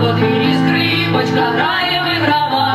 подвір'ї скрипочка грає виграва.